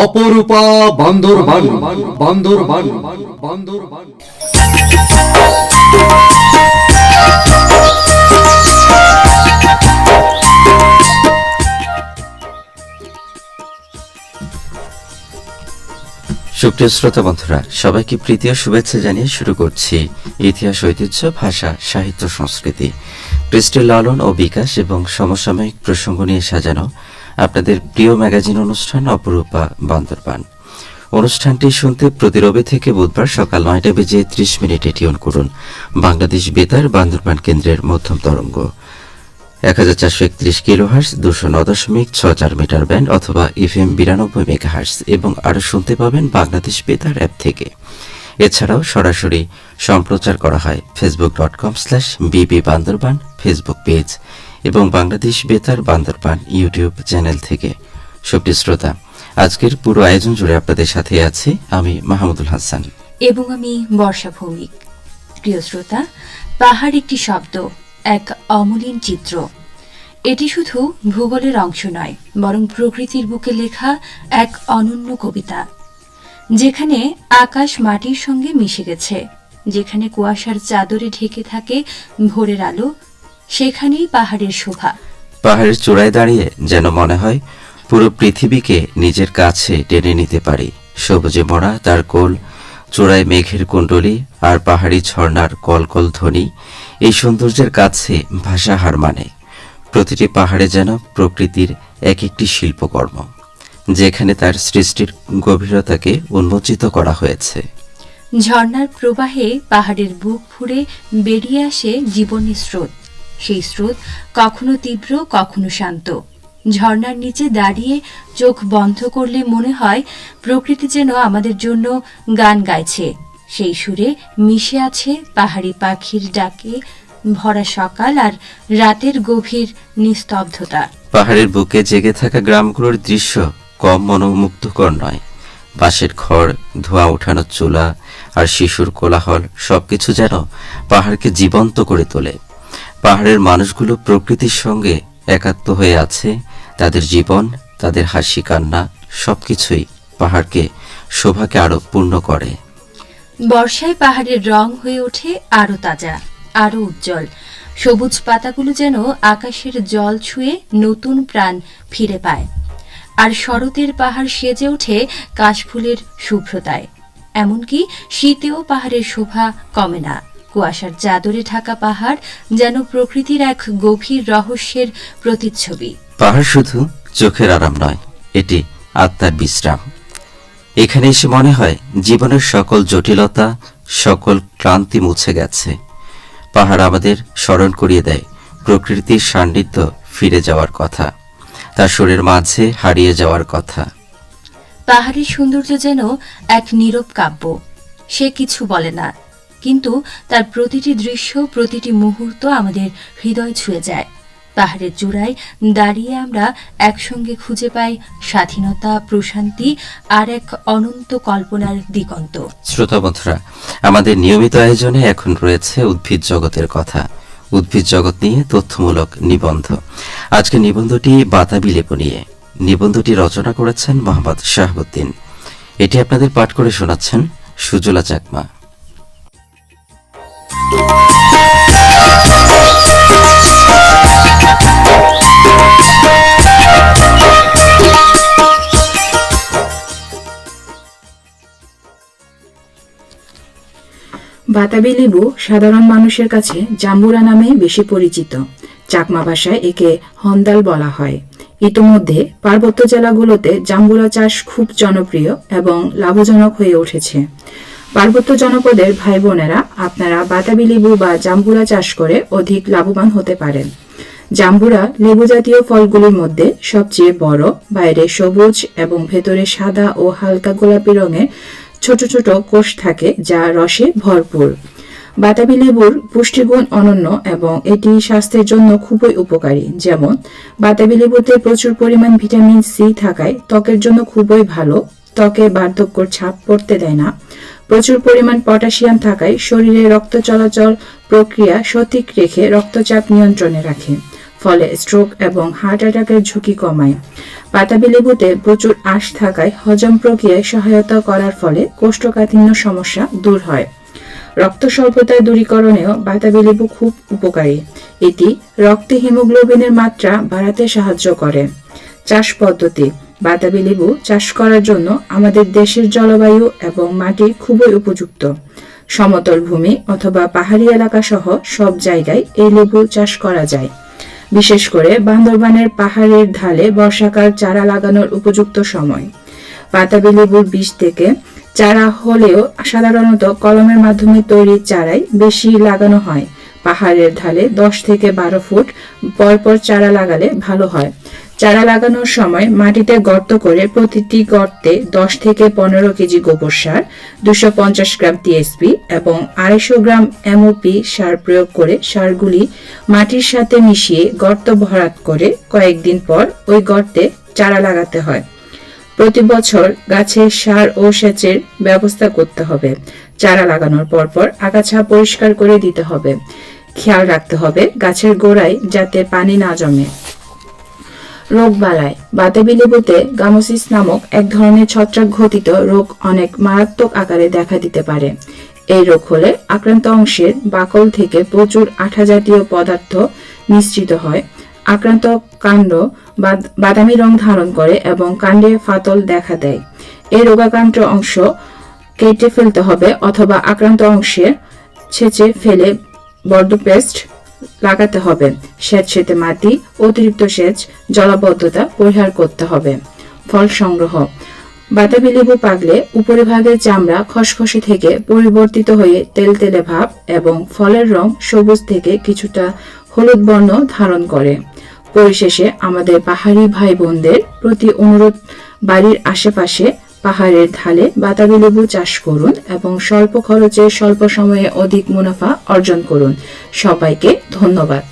অপরূপা বান্দরবান বান্দরবান বান্দরবান সুপ্রিয় শ্রোতা বন্ধুরা, সবাইকে প্রীতি ও শুভেচ্ছা জানিয়ে শুরু করছি ইতিহাস, ঐতিহ্য, ভাষা, সাহিত্য, সংস্কৃতি। পৃষ্ঠের লালন ও বিকাশ এবং সমসাময়িক প্রসঙ্গ নিয়ে সাজানো আপনাদের প্রিয় ম্যাগাজিন অনুষ্ঠান অপরূপা বান্দরবান। অনুষ্ঠানটি শুনতে প্রতি রবি থেকে বুধবার সকাল নয়টা বেজে ত্রিশ মিনিটে টিউন করুন। বাংলাদেশ বেতার বান্দরবান কেন্দ্রের মধ্যম তরঙ্গ। এক হাজার চারশো একত্রিশ কিলো হার্স দুশো ন দশমিক ছ চার মিটার ব্যান্ড অথবা এফএম বিরানব্বই মেগা হার্স এবং আরও শুনতে পাবেন বাংলাদেশ বেতার অ্যাপ থেকে। এছাড়াও সরাসরি সম্প্রচার করা হয় ফেসবুক ডট কম স্ল্যাশ বিবি বান্দরবান ফেসবুক পেজ। এবং বাংলাদেশ বেতার বান্দরবান ইউটিউব চ্যানেল থেকে। সুপ্রিয় শ্রোতা, আজকের পুরো আয়োজন জুড়ে আপনাদের সাথে আছি আমি মাহমুদুল হাসান। এবং আমি বর্ষা ভৌমিক। প্রিয় শ্রোতা, পাহাড় একটি শব্দ, এক অমলিন চিত্র। এটি শুধু ভূগোলের অংশ নয়, বরং প্রকৃতির বুকে লেখা এক অনন্য কবিতা, যেখানে আকাশ মাটির সঙ্গে মিশে গেছে, যেখানে কুয়াশার চাদরে ঢেকে থাকে ভোরের আলো সেখানেই পাহাড়ের শোভা। পাহাড়ের চূড়ায় দাঁড়িয়ে যেন মনে হয় পুরো পৃথিবীকে নিজের কাছে টেনে নিতে পারি। সবুজে মরা তার কোল চূড়ায় মেঘের কুণ্ডলী আর পাহাড়ি ঝর্ণার কলকল ধ্বনি এই সৌন্দর্যের কাছে ভাষা হার মানে। প্রতিটি পাহাড়ে যেন প্রকৃতির এক একটি শিল্পকর্ম যেখানে তার সৃষ্টির গভীরতাকে উন্মোচিত করা হয়েছে। ঝর্ণার প্রবাহে পাহাড়ের বুক ফুঁড়ে বেরিয়ে আসে জীবনের স্রোত। সেই স্রোত কখনো তীব্র, কখনো শান্ত। ঝর্ণার নিচে দাঁড়িয়ে চোখ বন্ধ করলে মনে হয় প্রকৃতি যেন আমাদের জন্য গান গাইছে। সেই সুরে মিশে আছে পাহাড়ি পাখির ডাকে ভরা সকাল আর রাতের গভীর নিস্তব্ধতা। পাহাড়ের বুকে জেগে থাকা গ্রামগুলোর দৃশ্য কম মনোমুগ্ধকর নয়। বাঁশের খড়, ধোঁয়া ওঠানো চুলা আর শিশুর কোলাহল সবকিছু যেন পাহাড়কে জীবন্ত করে তোলে। পাহাড়ের মানুষগুলো প্রকৃতির সঙ্গে একাত্ম হয়ে আছে। তাদের জীবন, তাদের হাসি, কান্না সবকিছুই পাহাড়কে, শোভাকে আরও পূর্ণ করে। বর্ষায় পাহাড়ের রং হয়ে ওঠে আরও তাজা, আরও উজ্জ্বল। সবুজ পাতাগুলো যেন আকাশের জল ছুঁয়ে নতুন প্রাণ ফিরে পায়। আর শরতের পাহাড় সেজে ওঠে কাশফুলের শুভ্রতায়। এমনকি শীতেও পাহাড়ের শোভা কমে না। কুয়াশার চাদরে ঢাকা পাহাড় যেন প্রকৃতির এক গভীর রহস্যের প্রতিচ্ছবি। পাহাড় শুধু চোখের আরাম নয় এটি আত্মার বিশ্রাম। এখানে এসে মনে হয় জীবনের সকল জটিলতা সকল ক্লান্তি মুছে গেছে। পাহাড় আমাদের স্মরণ করিয়ে দেয় প্রকৃতির সান্নিধ্য ফিরে যাওয়ার কথা তার শরীর মাঝে হারিয়ে যাওয়ার কথা। পাহাড়ের সৌন্দর্য যেন এক নীরব কাব্য সে কিছু বলে না। কিন্তু তার প্রতিটি দৃশ্য, প্রতিটি মুহূর্ত আমাদের হৃদয় ছুঁয়ে যায়। পাহাড়ের চূড়ায় দাঁড়িয়ে আমরা একসঙ্গে খুঁজে পাই স্বাধীনতা, প্রশান্তি আর এক অনন্ত কল্পনার দিগন্ত। শ্রোতা বন্ধুরা, আমাদের নিয়মিত আয়োজনে এখন রয়েছে উদ্ভিদ জগতের কথা। উদ্ভিদ জগৎ নিয়ে তথ্যমূলক নিবন্ধ। আজকে নিবন্ধটি বাতাবি লেবু নিয়ে। নিবন্ধটি রচনা করেছেন মোহাম্মদ শাহাবুদ্দিন। এটি আপনাদের পাঠ করে শোনাচ্ছেন সুজলা চাকমা। বাতাবি লেবু সাধারণ মানুষের কাছে জাম্বুরা নামে বেশি পরিচিত। চাকমা ভাষায় একে হন্দাল বলা হয়। ইতোমধ্যে পার্বত্য জেলাগুলোতে জাম্বুরা চাষ খুব জনপ্রিয় এবং লাভজনক হয়ে উঠেছে। পার্বত্য জনপদের ভাই বোনেরা আপনারা বাতাবি লেবু বা জাম্বুরা চাষ করে অধিক লাভবান হতে পারেন। জাম্বুরা লেবু জাতীয় ফলগুলির মধ্যে সবচেয়ে বড়, বাইরে সবুজ এবং ভেতরে সাদা ও হালকা গোলাপি রঙের ছোট ছোট কোষ থাকে যা রসে ভরপুর। বাতাবি লেবুর পুষ্টিগুণ অনন্য এবং এটি স্বাস্থ্যের জন্য খুবই উপকারী। যেমন, বাতাবি লেবুতে প্রচুর পরিমাণ ভিটামিন সি থাকায় ত্বকের জন্য খুবই ভালো। ত্বকে বার্ধক্যর ছাপ পড়তে দেয় না। প্রচুর পরিমাণ পটাশিয়াম থাকায় শরীরে রক্ত চলাচল প্রক্রিয়া সঠিক রেখে রক্তচাপ নিয়ন্ত্রণে রাখে, ফলে স্ট্রোক এবং হার্ট অ্যাটাকের ঝুঁকি কমায়। বাতাবি লেবুতে প্রচুর আঁশ থাকায় হজম প্রক্রিয়ায় সহায়তা করার ফলে কোষ্ঠকাঠিন্য সমস্যা দূর হয়। রক্ত স্বল্পতা দূরীকরণেও বাতাবি লেবু খুব উপকারী। এটি রক্তে হিমোগ্লোবিনের মাত্রা বাড়াতে সাহায্য করে। চাষ পদ্ধতি বাতাবি লেবু চাষ করার জন্য আমাদের দেশের জলবায়ু এবং মাটি খুবই উপযুক্ত। সমতল ভূমি অথবা পাহাড়ি এলাকা সহ সব জায়গায় এই লেবু চাষ করা যায়। বিশেষ করে বান্দরবানের পাহাড়ের ঢালে বর্ষাকাল চারা লাগানোর উপযুক্ত সময়। বাতাবি লেবুর বীজ থেকে চারা হলেও সাধারণত কলমের মাধ্যমে তৈরি চারাই বেশি লাগানো হয়। পাহাড়ের ঢালে দশ থেকে বারো ফুট, পরপর চারা লাগালে ভালো হয়। চারা লাগানোর সময় মাটিতে গর্ত করে প্রতিটি গর্তে দশ থেকে পনেরো কেজি গোবর সার, দুশো পঞ্চাশ গ্রাম টিএসপি এবং আড়াইশো গ্রাম এমওপি সার প্রয়োগ করে সারগুলি মাটির সাথে মিশিয়ে গর্ত ভরাট করে কয়েকদিন পর ওই গর্তে চারা লাগাতে হয়। প্রতি বছর গাছে সার ও সেচের ব্যবস্থা করতে হবে। চারা লাগানোর পরপর আগাছা পরিষ্কার করে দিতে হবে। খেয়াল রাখতে হবে গাছের গোড়ায় যাতে পানি না জমে। রোগ বালায় বাতাবি লেবুতে গামোসিস নামক এক ধরনের ছত্রাক ঘটিত রোগ অনেক মারাত্মক আকারে দেখা দিতে পারে। এই রোগ হলে আক্রান্ত অংশের বাকল থেকে প্রচুর আঠা জাতীয় পদার্থ নিঃসৃত হয়। আক্রান্ত কাণ্ড বাদ- বাদামি রং ধারণ করে এবং কাণ্ডে ফাতল দেখা দেয়। এই রোগাক্রান্ত অংশ কেটে ফেলতে হবে অথবা আক্রান্ত অংশে ছেঁচে ফেলে বর্ড পেস্ট লাগাতে হবে। স্যাঁতসেঁতে মাটি, অতিরিক্ত সেচ, জলাবদ্ধতা পরিহার করতে হবে। ফল সংগ্রহ। বাতাবি লেবু পাকলে উপরিভাগের চামড়া খসখসে থেকে পরিবর্তিত হয়ে তেলতেলে ভাব এবং ফলের রং সবুজ থেকে কিছুটা হলুদ বর্ণ ধারণ করে। পরিশেষে আমাদের পাহাড়ি ভাই বোনদের প্রতি অনুরোধ, বাড়ির আশেপাশে পাহাড়ের ঢালে বাতাবি লেবু চাষ করুন এবং স্বল্প খরচে স্বল্প সময়ে অধিক মুনাফা অর্জন করুন। সবাইকে ধন্যবাদ।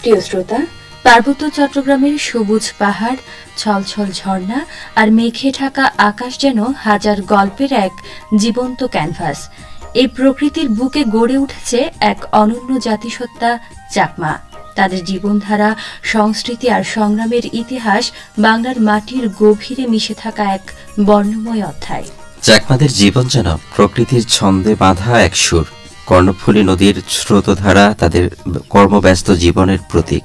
প্রিয় শ্রোতা পার্বত্য চট্টগ্রামের সবুজ পাহাড়, ছলছল ঝর্ণা আর মেঘে ঢাকা আকাশ যেন হাজার গল্পের এক জীবন্ত ক্যানভাস। এই প্রকৃতির বুকে গড়ে উঠেছে এক অনন্য জাতিসত্তা চাকমা। তাদের জীবনধারা, সংস্কৃতি আর সংগ্রামের ইতিহাস বাংলার মাটির গভীরে মিশে থাকা এক বর্ণময় অধ্যায়। চাকমাদের জীবন যেন প্রকৃতির ছন্দে বাঁধা এক সুর। কর্ণফুলী নদীর স্রোতধারা তাদের কর্মব্যস্ত জীবনের প্রতীক।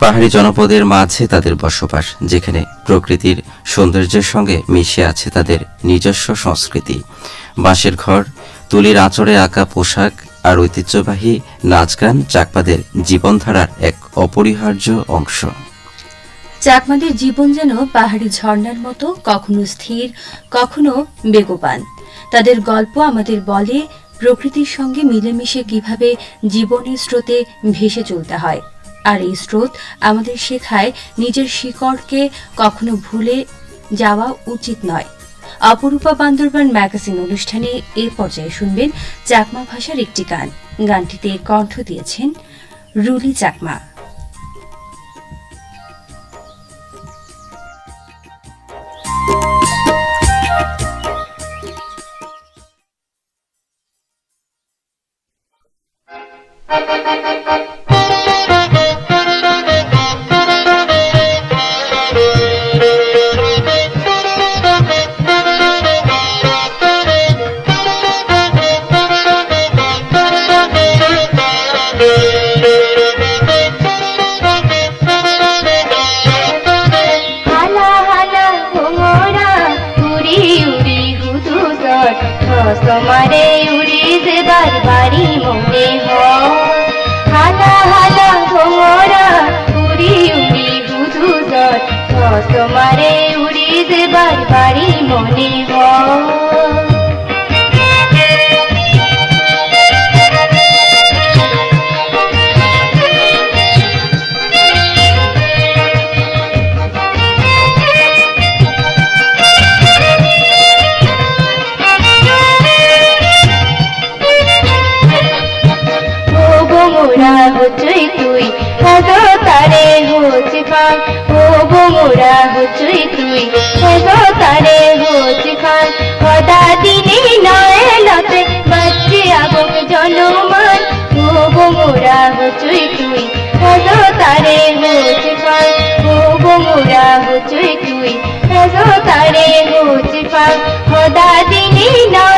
পাহাড়ি জনপদের মাঝে তাদের বসবাস, যেখানে প্রকৃতির সৌন্দর্যের সঙ্গে মিশে আছে তাদের নিজস্ব সংস্কৃতি। বাঁশের ঘর, তুলির আঁচড়ে আঁকা পোশাক আর ঐতিহ্যবাহী নাচ গান চাকমাদের জীবনধারার এক অপরিহার্য অংশ। চাকমাদের জীবন যেন পাহাড়ি ঝর্ণার মতো, কখনো স্থির, কখনো বেগবান। তাদের গল্প আমাদের বলে প্রকৃতির সঙ্গে মিলেমিশে কীভাবে জীবনের স্রোতে ভেসে চলতে হয়। আর এই স্রোত আমাদের শেখায় নিজের শিকড়কে কখনো ভুলে যাওয়া উচিত নয় অপরূপা বান্দরবান ম্যাগাজিন অনুষ্ঠানে এ পর্যায়ে শুনবেন চাকমা ভাষার একটি গান গানটিতে কণ্ঠ দিয়েছেন Ruli Chakma No te vayas.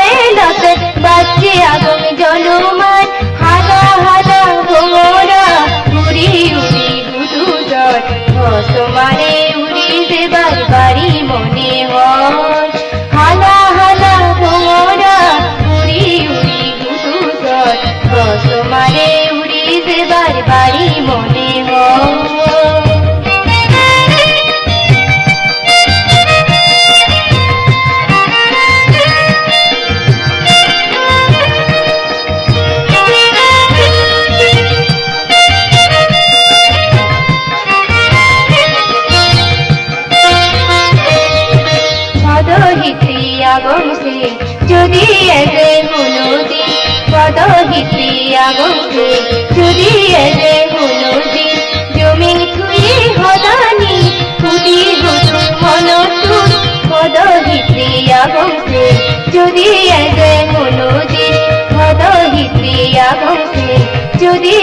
Judy.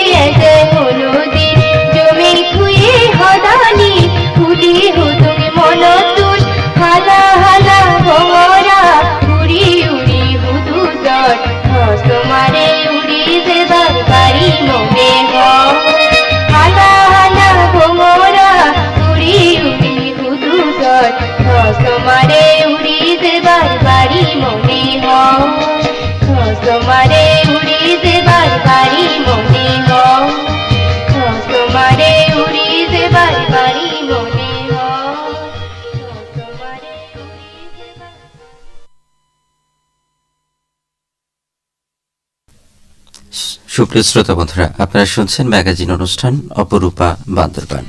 সুপ্রিয় শ্রোতা বন্ধুরা, আপনারা শুনছেন ম্যাগাজিন অনুষ্ঠান অপরূপা বান্দরবান।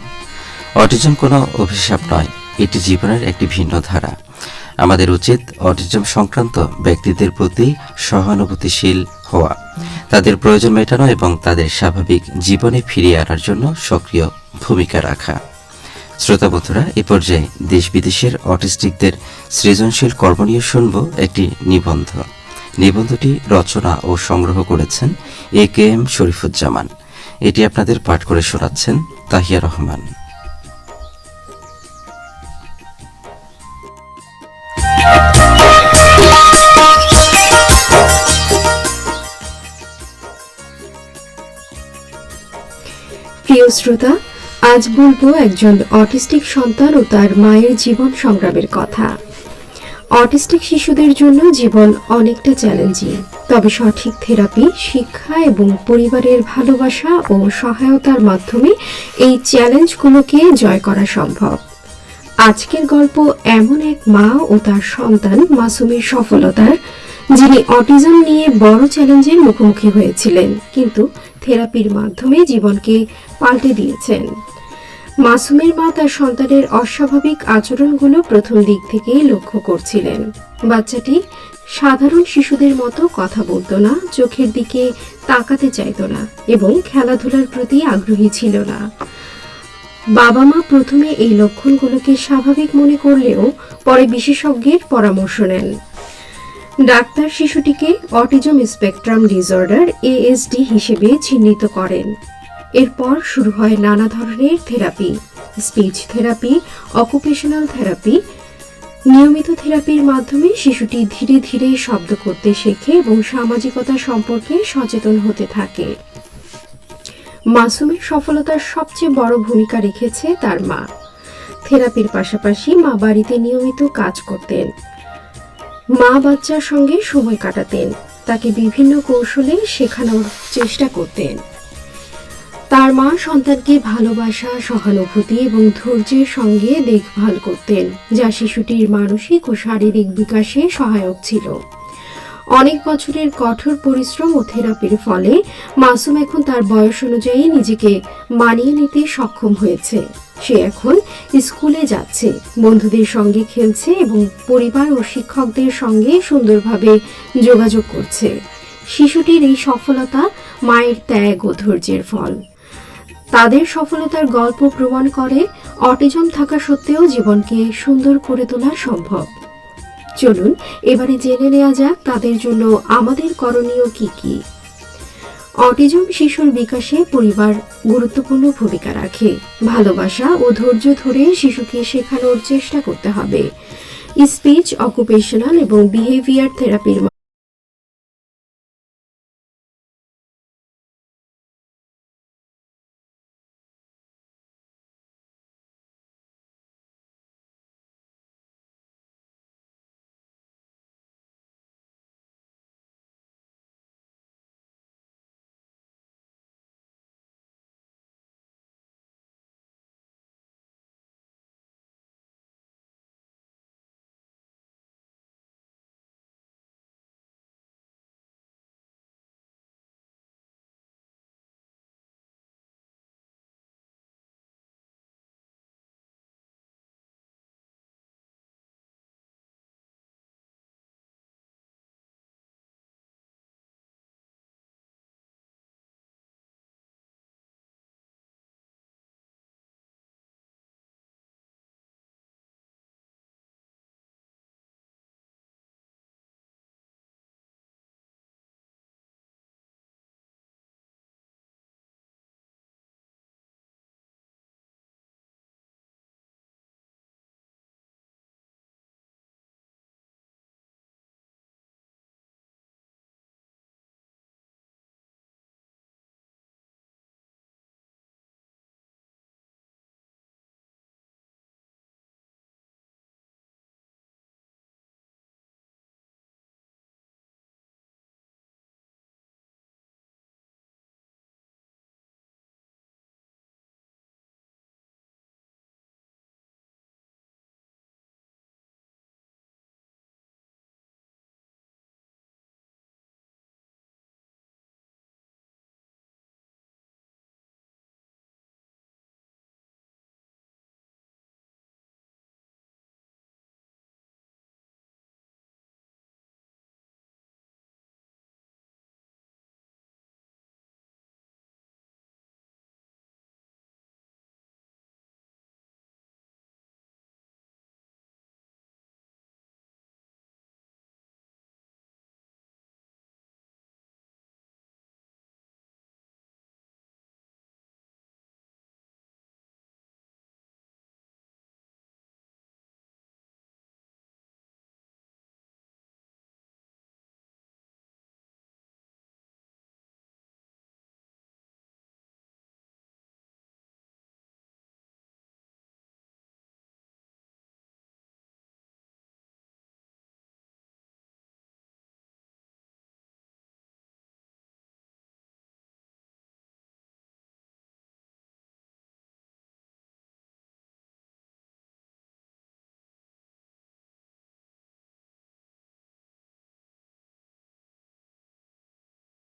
অটিজম কোনো অভিশাপ নয়, এটি জীবনের একটি ভিন্ন ধারা। আমাদের উচিত অটিজম সংক্রান্ত ব্যক্তিদের প্রতি সহানুভূতিশীল হওয়া। তাদের প্রয়োজন মেটানো এবং তাদের স্বাভাবিক জীবনে ফিরিয়ে আনার জন্য সক্রিয় ভূমিকা রাখা। শ্রোতা বন্ধুরা, এ পর্যায়ে দেশ বিদেশের অটিস্টিকদের সৃজনশীল কর্ম নিয়ে শুনব একটি নিবন্ধ। নিবন্ধটি রচনা ও সংগ্রহ করেছেন এ কে এম শরীফুজ্জামান। এটি আপনাদের পাঠ করে শোনাচ্ছেন তাহিয়া রহমান। প্রিয় শ্রোতা, আজ বলব একজন অটিস্টিক সন্তান ও তার মায়ের জীবন সংগ্রামের কথা। অটিস্টিক শিশুদের জন্য জীবন অনেকটা চ্যালেঞ্জিং। তবে সঠিক থেরাপি, শিক্ষা এবং পরিবারের ভালোবাসা ও সহায়তার মাধ্যমে এই চ্যালেঞ্জগুলোকে জয় করা সম্ভব। আজকের গল্প এমন এক মা ও তার সন্তান মাসুমের সফলতার, যিনি অটিজম নিয়ে বড় চ্যালেঞ্জের মুখোমুখি হয়েছিলেন, কিন্তু থেরাপির মাধ্যমে জীবনকে পাল্টে দিয়েছেন। মাসুমের মা তার সন্তানের অস্বাভাবিক আচরণগুলো প্রথম দিক থেকেই লক্ষ্য করছিলেন। বাচ্চাটি সাধারণ শিশুদের মতো কথা বলতো না, চোখের দিকে তাকাতে চাইতো না এবং খেলাধুলার প্রতি আগ্রহী ছিল না। বাবা মা প্রথমে এই লক্ষণগুলোকে স্বাভাবিক মনে করলেও পরে বিশেষজ্ঞের পরামর্শ নেন। ডাক্তার শিশুটিকে অটিজম স্পেকট্রাম ডিসঅর্ডার এএসডি হিসেবে চিহ্নিত করেন। এরপর শুরু হয় নানা ধরনের therapy, speech therapy occupational therapy নিয়মিত থেরাপির মাধ্যমে শিশুটি ধীরে ধীরে শব্দ করতে শেখে এবং সামাজিকতা সম্পর্কে সচেতন হতে থাকে। মাসুমের সফলতার সবচেয়ে বড় ভূমিকা রেখেছে তার মা। থেরাপির পাশাপাশি মা বাড়িতে নিয়মিত কাজ করতেন। মা বাচ্চার সঙ্গে সময় কাটাতেন। তাকে বিভিন্ন কৌশলে শেখানোর চেষ্টা করতেন। তার মা সন্তানকে ভালোবাসা, সহানুভূতি এবং ধৈর্যের সঙ্গে দেখভাল করতেন, যা শিশুটির মানসিক ও শারীরিক বিকাশে সহায়ক ছিল। অনেক বছরের কঠোর পরিশ্রম ও থেরাপির ফলে মাসুম এখন তার বয়স অনুযায়ী নিজেকে মানিয়ে নিতে সক্ষম হয়েছে। সে এখন স্কুলে যাচ্ছে, বন্ধুদের সঙ্গে খেলছে এবং পরিবার ও শিক্ষকদের সঙ্গে সুন্দরভাবে যোগাযোগ করছে। শিশুটির এই সফলতা মায়ের ত্যাগ ও ধৈর্যের ফল। তাদের সফলতার গল্প প্রমাণ করে অটিজম থাকা সত্ত্বেও জীবনকে সুন্দর করে তোলা সম্ভব। চলুন, এবারে জেনে নেওয়া যাক তাদের জন্য আমাদের করণীয় কি কি। অটিজম শিশুর বিকাশে পরিবার গুরুত্বপূর্ণ ভূমিকা রাখে। ভালোবাসা ও ধৈর্য ধরে শিশুকে শেখানোর চেষ্টা করতে হবে। স্পিচ, অকুপেশনাল এবং বিহেভিয়ার থেরাপির